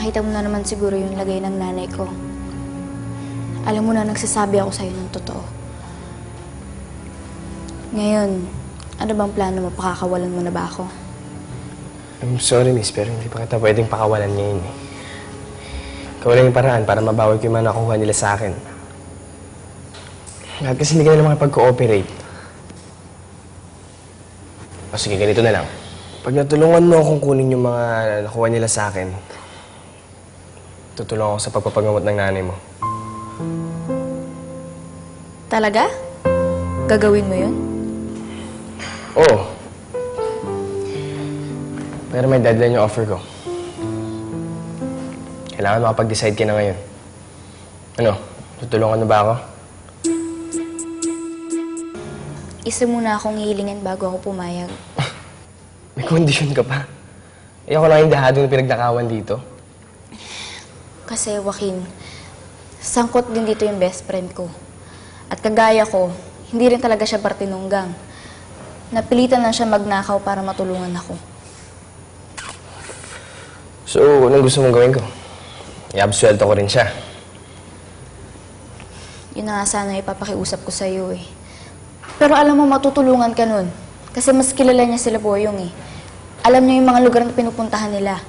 Nakita mo na naman siguro yung lagay ng nanay ko. Alam mo na, nagsasabi ako sa'yo ng totoo. Ngayon, ano bang plano mo? Pakakawalan mo na ba ako? I'm sorry, miss, pero hindi pa kita pwedeng pakawalan ngayon eh. Ikaw lang yung paraan para mabawi ko yung mga nakuha nila sa akin. Lahat kasi hindi ka na makipag-cooperate. O sige, ganito na lang. Pag natulungan mo akong kunin yung mga nakuha nila sa akin, tutulungan ako sa pagpapagamot ng nanay mo. Talaga? Gagawin mo yun? Oo. Pero may deadline yung offer ko. Kailangan makapag-decide ka na ngayon. Ano? Tutulungan mo ba ako? Isa muna akong hihilingin bago ako pumayag. May kondisyon ka pa. Ako lang yung dahado na pinagnakawan dito. Kasi, Joaquin, sangkot din dito yung best friend ko. At kagaya ko, hindi rin talaga siya partinunggang. Napilitan lang siya magnakaw para matulungan ako. So, anong gusto mong gawin ko? I-absuelto ko rin siya. Yun na nga sana ipapakiusap ko sa'yo eh. Pero alam mo, matutulungan ka nun. Kasi mas kilala niya sila Boyong eh. Alam niya yung mga lugar na pinupuntahan nila.